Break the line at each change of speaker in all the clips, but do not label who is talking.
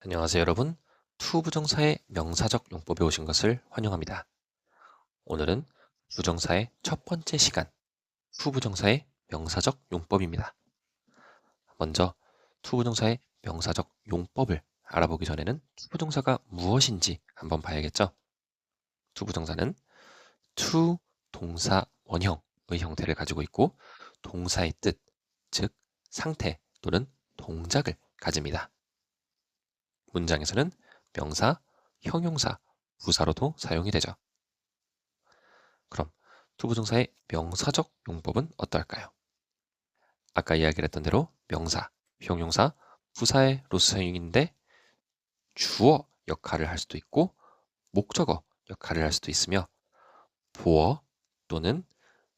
안녕하세요 여러분. 투 부정사의 명사적 용법에 오신 것을 환영합니다. 오늘은 부정사의 첫 번째 시간 투 부정사의 명사적 용법입니다. 먼저 투 부정사의 명사적 용법을 알아보기 전에는 투 부정사가 무엇인지 한번 봐야겠죠? 투 부정사는 to 동사 원형의 형태를 가지고 있고 동사의 뜻, 즉 상태 또는 동작을 가집니다. 문장에서는 명사, 형용사, 부사로도 사용이 되죠. 그럼 투부정사의 명사적 용법은 어떨까요? 아까 이야기를 했던 대로 명사, 형용사, 부사의 로스 사용인데 주어 역할을 할 수도 있고 목적어 역할을 할 수도 있으며 보어 또는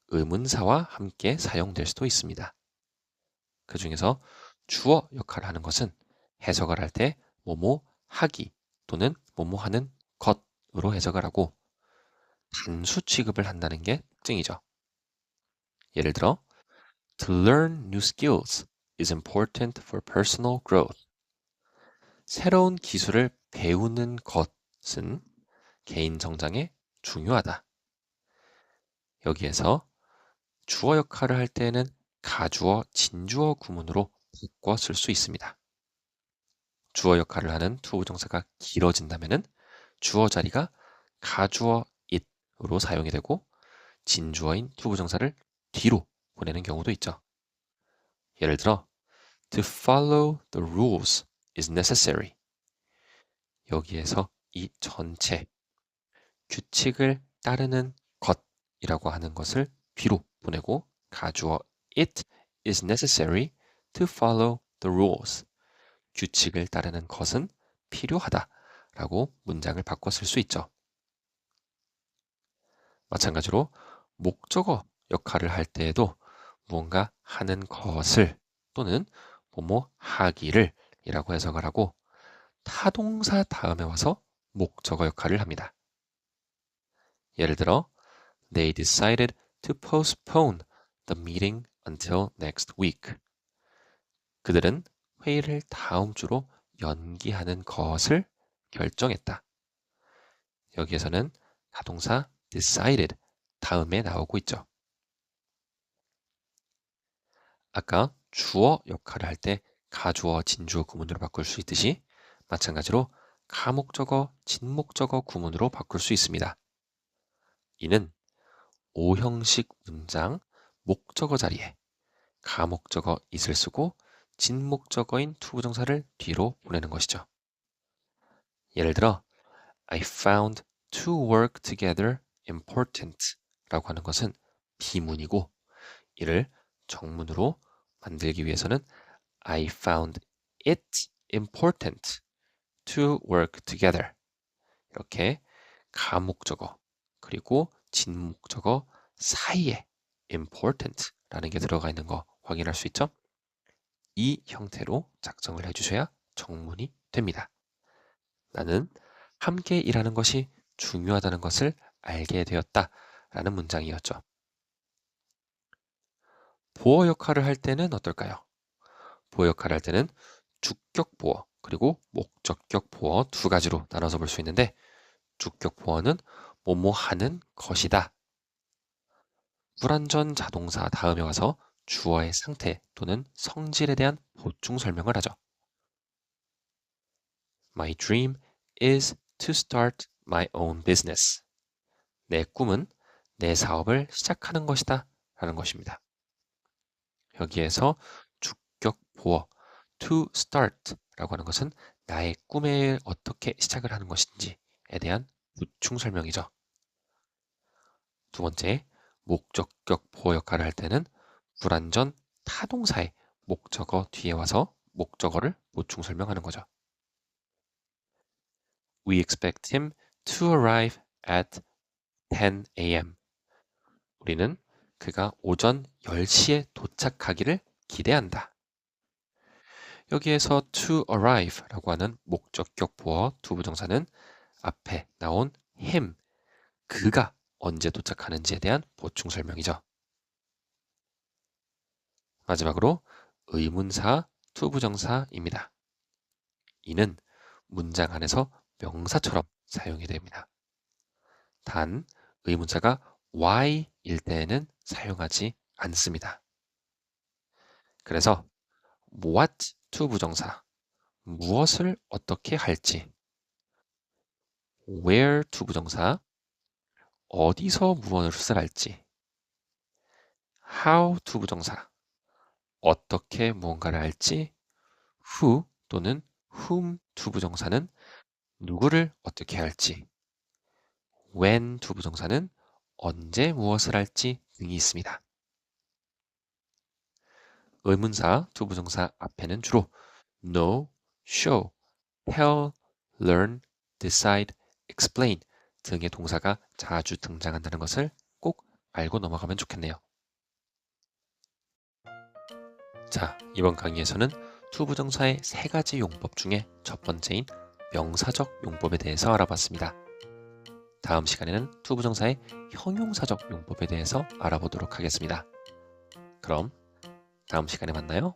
의문사와 함께 사용될 수도 있습니다. 그 중에서 주어 역할을 하는 것은 해석을 할 때 뭐뭐 하기 또는 뭐뭐 하는 것으로 해석을 하고 단수 취급을 한다는 게 특징이죠. 예를 들어 To learn new skills is important for personal growth. 새로운 기술을 배우는 것은 개인 성장에 중요하다. 여기에서 주어 역할을 할 때에는 가주어, 진주어 구문으로 바꿔 쓸 수 있습니다. 주어 역할을 하는 투 부정사가 길어진다면 주어 자리가 가주어 it으로 사용이 되고 진주어인 투 부정사를 뒤로 보내는 경우도 있죠. 예를 들어 to follow the rules is necessary. 여기에서 이 전체 규칙을 따르는 것이라고 하는 것을 뒤로 보내고 가주어 it is necessary to follow the rules. 규칙을 따르는 것은 필요하다 라고 문장을 바꿔 쓸 수 있죠. 마찬가지로 목적어 역할을 할 때에도 무언가 하는 것을 또는 뭐뭐 하기를 이라고 해석을 하고 타동사 다음에 와서 목적어 역할을 합니다. 예를 들어 They decided to postpone the meeting until next week. 그들은 회의를 다음 주로 연기하는 것을 결정했다. 여기에서는 가동사 decided 다음에 나오고 있죠. 아까 주어 역할을 할 때 가주어, 진주어 구문으로 바꿀 수 있듯이 마찬가지로 가목적어, 진목적어 구문으로 바꿀 수 있습니다. 이는 오형식 문장 목적어 자리에 가목적어 it을 쓰고 진목적어인 투부정사를 뒤로 보내는 것이죠. 예를 들어 I found to work together important 라고 하는 것은 비문이고 이를 정문으로 만들기 위해서는 I found it important to work together 이렇게 가목적어 그리고 진목적어 사이에 important 라는 게 들어가 있는 거 확인할 수 있죠? 이 형태로 작성을 해주셔야 정문이 됩니다. 나는 함께 일하는 것이 중요하다는 것을 알게 되었다 라는 문장이었죠. 보어 역할을 할 때는 어떨까요? 보어 역할을 할 때는 주격 보어 그리고 목적격 보어 두 가지로 나눠서 볼 수 있는데 주격 보어는 뭐뭐 하는 것이다. 불완전 자동사 다음에 와서 주어의 상태 또는 성질에 대한 보충 설명을 하죠. My dream is to start my own business. 내 꿈은 내 사업을 시작하는 것이다. 라는 것입니다. 여기에서 주격 보어 to start 라고 하는 것은 나의 꿈에 어떻게 시작을 하는 것인지에 대한 보충 설명이죠. 두 번째, 목적격 보어 역할을 할 때는 불완전 타동사의 목적어 뒤에 와서 목적어를 보충 설명하는 거죠. We expect him to arrive at 10 a.m. 우리는 그가 오전 10시에 도착하기를 기대한다. 여기에서 to arrive라고 하는 목적격 보어 두 부정사는 앞에 나온 him, 그가 언제 도착하는지에 대한 보충 설명이죠. 마지막으로 의문사 투부정사입니다. 이는 문장 안에서 명사처럼 사용이 됩니다. 단 의문사가 why일 때에는 사용하지 않습니다. 그래서 what 투부정사 무엇을 어떻게 할지 where 투부정사 어디서 무엇을 할지. How 투부정사. 어떻게 무언가를 할지. Who 또는 whom 투부정사는 누구를 어떻게 할지. When 투부정사는 언제 무엇을 할지 등이 있습니다. 의문사 투부정사 앞에는 주로 know, show, tell, learn, decide, explain 등의 동사가 자주 등장한다는 것을 꼭 알고 넘어가면 좋겠네요. 자, 이번 강의에서는 투부정사의 세 가지 용법 중에 첫 번째인 명사적 용법에 대해서 알아봤습니다. 다음 시간에는 투부정사의 형용사적 용법에 대해서 알아보도록 하겠습니다. 그럼 다음 시간에 만나요.